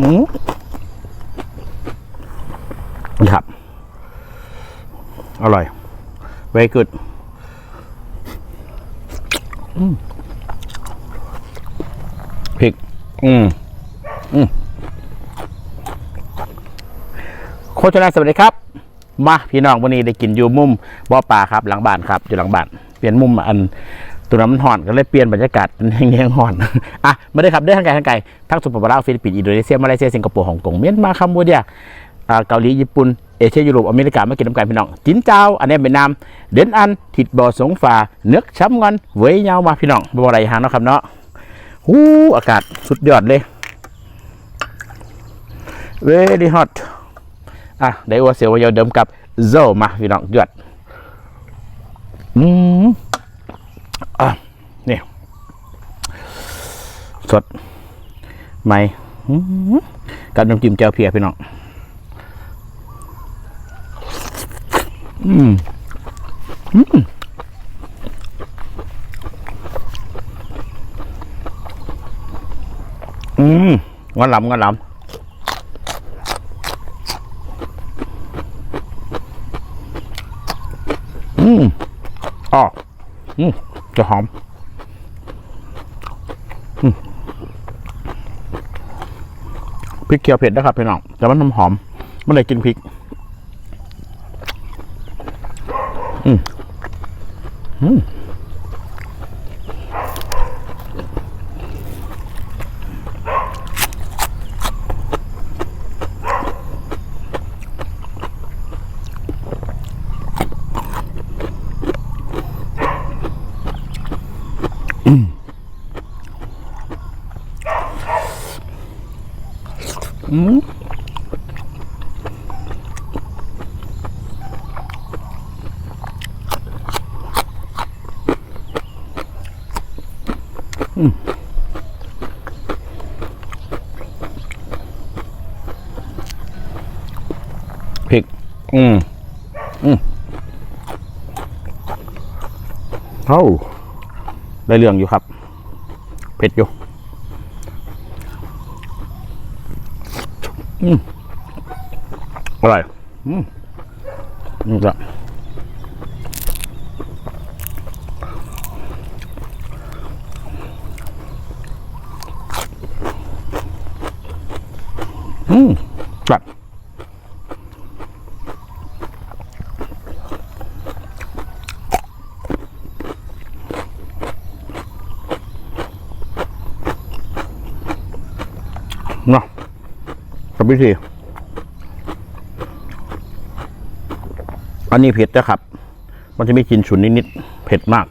อืมครับ อร่อย very good อืมพริก อืม อืมโฆษณาสวัสดีครับ มาพี่น้องวันนี้ได้กินอยู่มุมบ่อปลาครับ หลังบ้านครับ อยู่หลังบ้าน เปลี่ยนมุมอัน ตัวน้ำมันห่อนก็เลยเปลี่ยนบรรยากาศเป็นแห้งๆห่อนอะไม่ได้ครับได้ทั้งไกลทั้งไกลทั้งสุปปาราฟิลิปปินส์อินโดนีเซียมาเลเซียสิงคโปร์ฮ่องกงเมียนมาคัมพูเดียเกาหลีญี่ปุ่นเอเชียยุโรปอเมริกามากินน้ำกันพี่น้องจินเจ้าอันนี้เป็นน้ำเดินอันถิดบ่อสงฝาเนื้อช้ำงอนเวยยาวมาพี่น้องบ่อะไรหางเนาะครับเนาะหูอากาศสุดยอดเลย very hot อะได้ว่าเสียวายาวเดิมกับโซมาพี่น้องเดือดอืม อะนี่สดใหม่อืมกับน้ำจิ้มแจ่วเพียพี่น้องอืมอืมอืมงอนหลำงอนหลำอืมอ๋ออืม จะหอมพริกเขียวเผ็ดนะครับพี่น้องแต่มันหอมไม่ได้กินพริก อืมอืมอืม พริกอืม อืมเอ้าได้เรื่องอยู่ครับ เผ็ดอยู่ อืมอร่อย อืมนี่ละ อืมแบบเนาะกับวิธีอันนี้เผ็ดนะครับ มันจะมีกลิ่นฉุนนิดๆ เผ็ดมาก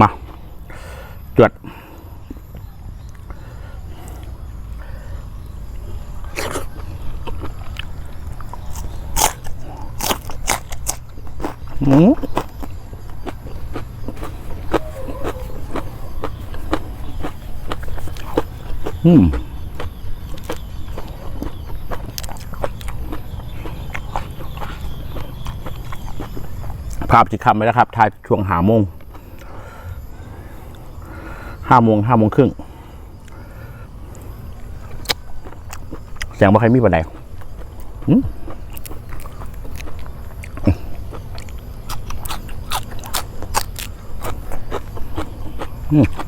มา จวดอืม อืมภาพจะคำไว้แล้วครับถ่ายช่วงหาโมงห้าโมงห้าโมงครึ่งเสียงบ่ใครมีปัญหาอืมอืม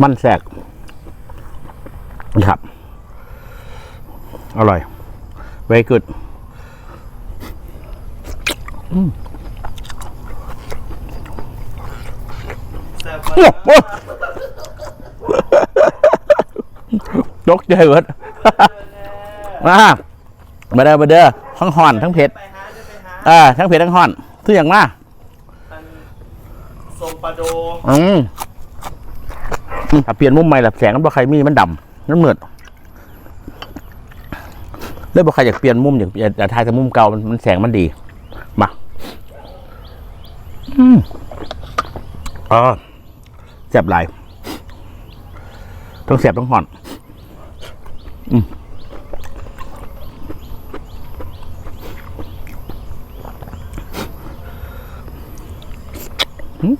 มันแสกนี่ครับ อร่อย very good โอ้โหยกใจเวิร์ดมามาเด้อมาเด้อทั้งห่อนทั้งเผ็ดไปหาจะไปหาอ่าทั้งเผ็ดทั้งห่อนทุกอย่างมาอันทรงปลาโดอืม อะเปลี่ยนมุมใหม่ละแสงมันบ่ใครมีมันดำมันเหมือดเลยบ่ใครอยากเปลี่ยนมุมอยากอยากอยากถ่ายแต่มุมเก่ามันมันแสงมันดีมาอืมอ๋อแซ่บหลายต้องแซ่บต้องห่อนอืมอืม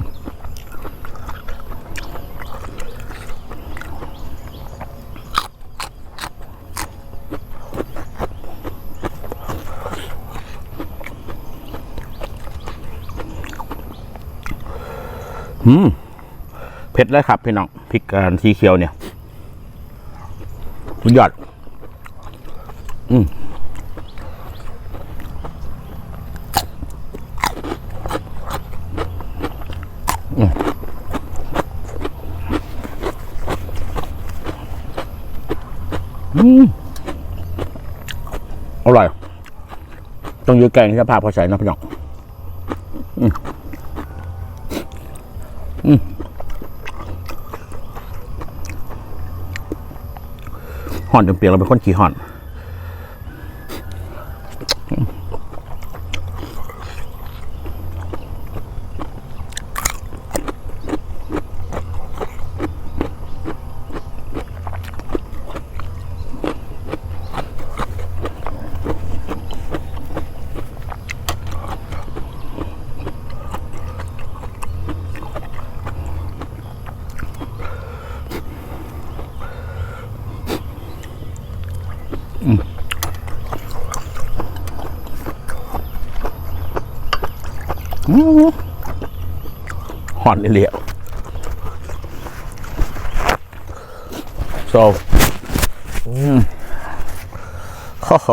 อืมเผ็ดเลยครับพี่น้องพริกการสีเขียวเนี่ยสุดยอด อืมอืมอร่อย ต้องยืดแกงที่จะพาพอใส่นะพี่น้องอืมอืม ห่อนจนเปียกเราเป็นคนขี้ห่อน ห่อนเรียวโซอืมโอ้โห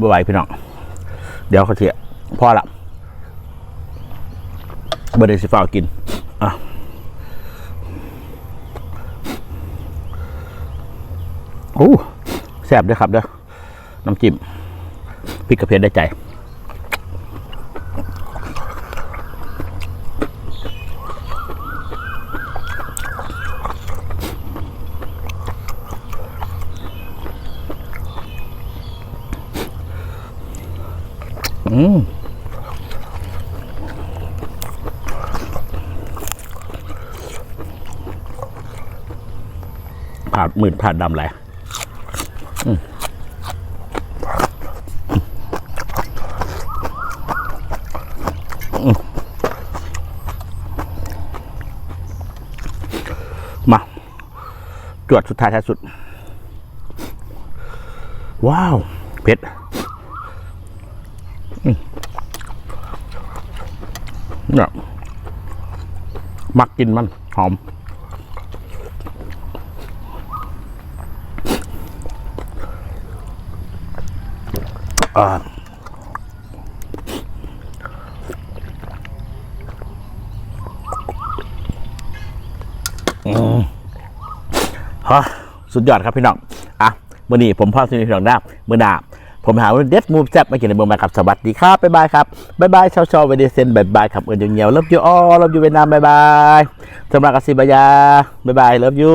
บ่ไหวพี่น้อง เดี๋ยวเขาเทียพอละบร์เดซิฟ้ากิน อะโอ้แซ่บด้วยครับเด้อน้ำจิ้มพริกกระเพาได้ใจ อืมผ่าดหมื่นผ่าดดำแหละอืมอืมมาจวดสุดท้ายท้ายสุด ว้าวเผ็ด เนี่ยมักกินมัน หอม อ่าฮะสุดยอดครับพี่น้อง อะมื่อนี้ผมพ่อสุนิพี่น้องได้เมื่อหน้า ผมหาวันเด็ดมูฟแซ่บมากินในเมืองมาครับสวัสดีครับบ๊ายบายครับบ๊ายบายชาวชาวเวเดเซนบ๊ายบายครับเอิญยังเงียวเลิฟยูออเลิฟยูเวียดนามบ๊ายบายสำหรับกสิบายาบ๊ายบายเลิฟยู